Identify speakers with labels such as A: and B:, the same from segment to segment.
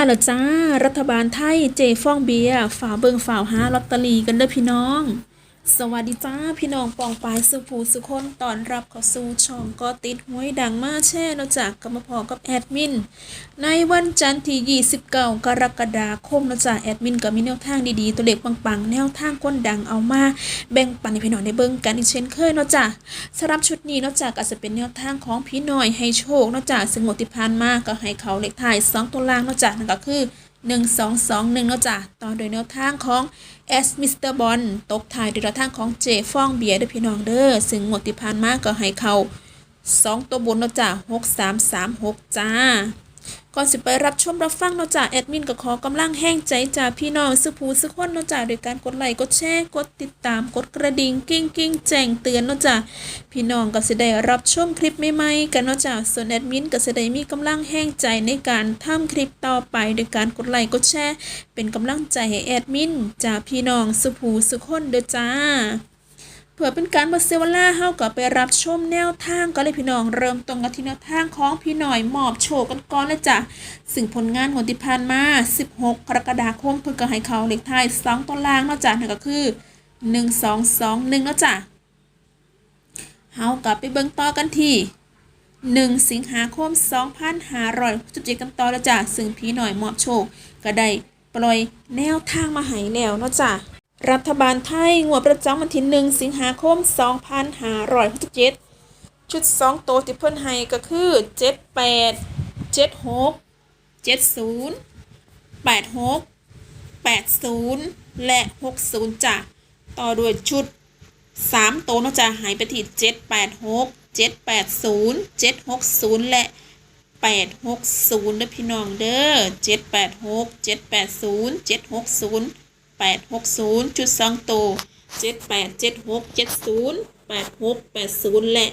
A: มาแล้วจ้า รัฐบาลไทยเจฟ้องเบียร์ฝ่าเบิงฝ่าวหาลอตเตอรี่กันเด้อพี่น้อง สวัสดีจ้าพี่น้องปองปายสุภูสุคนตอนรับเข้าสู่ช่องก็ติดหวยดังมาแช่เนาะจากกรรมาพอกับแอดมิน ในวันจันทร์ที่ 29 กรกฎาคมเนาะจากแอดมินก็มีแนวทางดีๆ ตัวเลขปังๆ แนวทางคนดังเอามาแบ่งปันให้พี่น้องได้เบิ่งกันอีกเช่นเคยเนาะจ้ะสำหรับชุดนี้เนาะจากก็จะเป็นแนวทางของพี่น้อยให้โชคเนาะจากซึ่งงวดที่ผ่านมากก็ให้เขาเลขท้ายสองตัวล่างเนาะจากนั่นก็คือ 1 2 2 1เนาะจ้ะต่อโดยแนวทางของเอสมิสเตกท้ายด้วยแนวทางของเจฟองเบียร์ด้วยพี่น้องเด้อซึ่งงวดที่ผ่านมาก็ให้เขา2 ตัวบนเนาะจ้ะ6 3 3 6 จ้า ก่อนสิไปรับชมรับฟังเนาะจ้ะแอดมินก็ขอกำลังแห้งใจจากพี่น้องสุภูสุขคนเนาะจ้ะโดยการกดไลค์กดแชร์กดติดตามกดกระดิ่งกิ้งกิ้งแจ้งเตือนเนาะจ้ะพี่น้องก็สิได้รับชมคลิปใหม่ๆกันเนาะจ้ะส่วนแอดมินก็สิได้มีกำลังแห้งใจในการทำคลิปต่อไปโดยการกดไลค์กดแชร์เป็นกำลังใจให้แอดมินจากพี่น้องสุภูสุขคนเด้อจ้า เพื่อเป็นการบัเซวล่าเฮาก็ไปรับชมแนวทางก็เลยพี่น้องเริ่มตรงกันที่แนวทางของพี่หน่อยมอบโชคกันก่อนเลยจ้ะซึ่งผลงานของที่ผ่านมา 16 กรกฎาคมเพิ่นก็ให้เขาเลขท้าย2ตัวล่างเนาะจ้ะนั่นก็คือ 1 2 2 1เนาะจ้ะเฮากลับไปเบิ่งต่อกันที่ 1 สิงหาคม 2567กันต่อแล้วจ้ะซึ่งพี่หน่อยมอบโชคก็ได้ปล่อยแนวทางมาให้แล้วเนาะจ้ะ รัฐบาลไทยงวดประจำวันที่1สิงหาคม 2567 ชุด2ตัวที่เพิ่นให้ก็คือ 78 76 70 86 80 และ 60จ้ะต่อด้วยชุด3ตัวนาะจ้ะหายไปที่ 786 780 760 และ 860เด้อพี่น้องเด้อ786 780 760 860จุด2ตัว78 76 70 86 80และ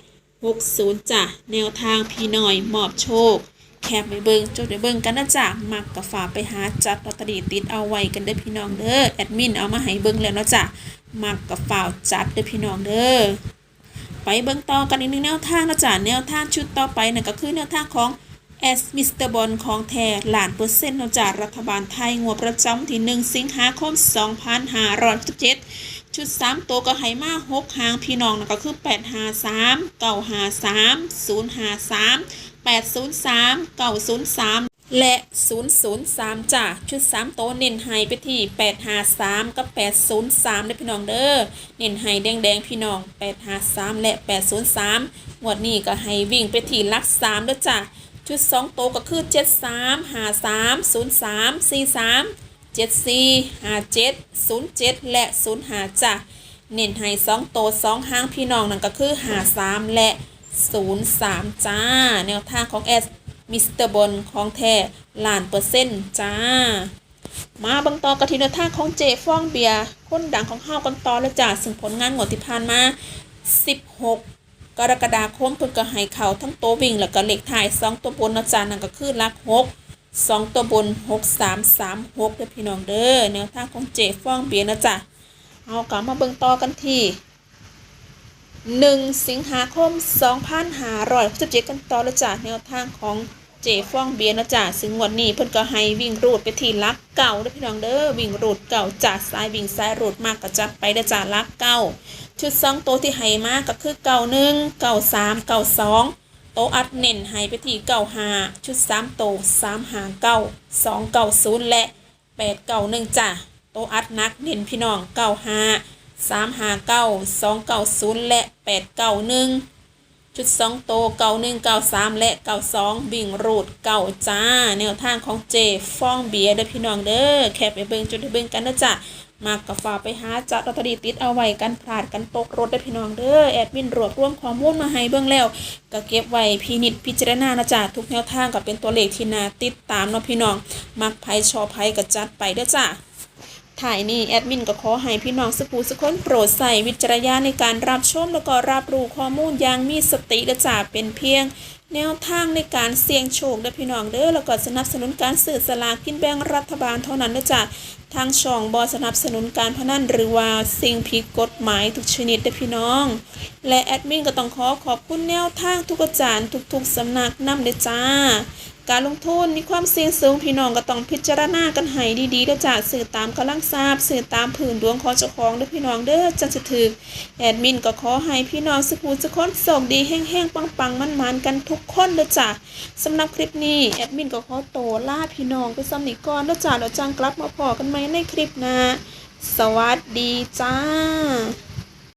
A: 60จ้ะแนวทางพี่หน้อยมอบโชค แคบไปเบิงจดไปเบิงกันนะจ๊ะมักกับฝาไปหาจัดลอตเตอรี่ติดเอาไว้กันเด้อพี่น้องเด้อแอดมินเอามาให้เบิงแล้วเนาะจ้ะมักกับฝาจัดเด้อพี่น้องเด้อไปเบิ่งต่อกันอีกหนึ่งแนวทางนะจ๊ะแนวทางชุดต่อไปนั่นก็คือแนวทางของ S Mr. Bon ของแท้หลานเปอร์เซ็นต์จากรัฐบาลไทยงวดประจำที่ 1 สิงหาคม 2567 ชุด 3 ตัวก็ให้มา 6 หางพี่น้องนั่นก็คือ 853 953 053 803 903 และ 003จ้ะชุด 3 ตัวเน้นให้ไปที่ 853 กับ 803เด้พี่น้องเด้อเน้นให้แดงๆ พี่น้อง 853 และ 803งวดนี้ก็ให้วิ่งไปที่ลัก3เด้อจ้ะ ชุด2โตก็คือ73 53 03 43 74 57 07และ05จ้ะเน้นให้2โตว2ห้างพี่น้องนั่นก็คือ53และ03จ้า แนวทางของ S มิสเตอร์บนของแท้ล้านเปอร์เซ็นต์จ้า มาบังต่อกันที่แนทางของเจฟองเบียร์คนดังของเฮากันต่อแล้วจ้า ซึ่งผลงานงวดที่ผ่านมา 16 กรกฎาคมเพิ่นก็ให้เขาทั้งตัววิ่งแล้วก็เลขท้าย2ตัวบนนะจ๊ะนั่นก็คือหลัก6 2ตัวบน6 3 3 6เด้อพี่น้องเด้อแนวทางของเจฟ้องเบียนะจ๊ะเอากลับมาเบิ่งต่อกันที่1สิงหาคมสองพันห้าร้อยหกันต่อล้วจ้ะแนวทางของเจฟ้องเบียนะจ๊ะซึ่งวันนี้เพิ่นก็ให้วิ่งรูดไปที่ลักเก่าเด้อพี่น้องเด้อวิ่งรูดเก่าจากซ้ายวิ่งซ้ายรูดมากก็จัดไปเด้อจ้ะลักเก่า ชุดสองโตที่ให้มาก็คือเก่าหนึ่งเก่าสามเก่าสองโตอัดเน่นให้ไปที่เก่าหาชุดสามโตสามหาเก้าสองเก่าศูนย์และแปดเก่าหนึ่งจ้ะโตอัดนักเน่นพี่น้องเก่าหาสามหาเก้าสองเก่าศูนย์และแปดเก่าหนึ่งชุดสองโตเก่าหนึ่งเก่าสามและเก่าสองบิ่งรูดเก่าจ้า แนวทางของเจฟองเบียร์เด้อพี่น้องเด้อแคปไปเบิ่งจุดไปเบิ่งกันนะจ้ะ มากกับฝาไปหาจัดลอตเตอรี่ติดเอาไว้กันพลาดกันตกรถได้พี่น้องเด้อแอดมินรวบรวมข้อมูลมาให้เบิ่งแล้วก็เก็บไว้พินิจพิจารณานะจ๊ะทุกแนวทางก็เป็นตัวเลขที่นาติดตามเนาะพี่น้องมักไผชอบไผก็จัดไปเด้อจ้ะถ่ายนี่แอดมินก็ขอให้พี่น้องสปูสกคนโปรดใส่วิจารณญาณในการรับชมแล้วก็รับรู้ข้อมูลอย่างมีสติเด้อจ้ะเป็นเพียงแนวทางในการเสี่ยงโชคเด้อพี่น้องเด้อแล้วก็สนับสนุนการสื่อสลากกินแบ่งรัฐบาลเท่านั้นนะจ๊ะทางช่องบอสนับสนุนการพนันหรือว่าสิ่งผิดกฎหมายทุกชนิดเด้อพี่น้อง และแอดมินก็ต้องขอขอบคุณแนวทางทุกอาจารย์ทุกๆสำนักนำเด้อจ้า การลงทุนมีความเสี่ยงสูงพี่น้องก็ต้องพิจารณากันให้ดีๆเด้อจ้าสื่อตามกำลังทราบสื่อตามผืนดวงของเจ้าของเด้อพี่น้องเด้อจังสิถือแอดมินก็ขอให้พี่น้องสุขูสุขคนโชคดีแห้งๆปังๆมันๆกันทุกคนเด้อจ้าสำหรับคลิปนี้แอดมินก็ขอโตลาพี่น้องไปซ้ำนี้ก่อนเด้อจ้าแล้วจังกลับมาพอกันใหมในคลิปหน้าสวัสดีจ้า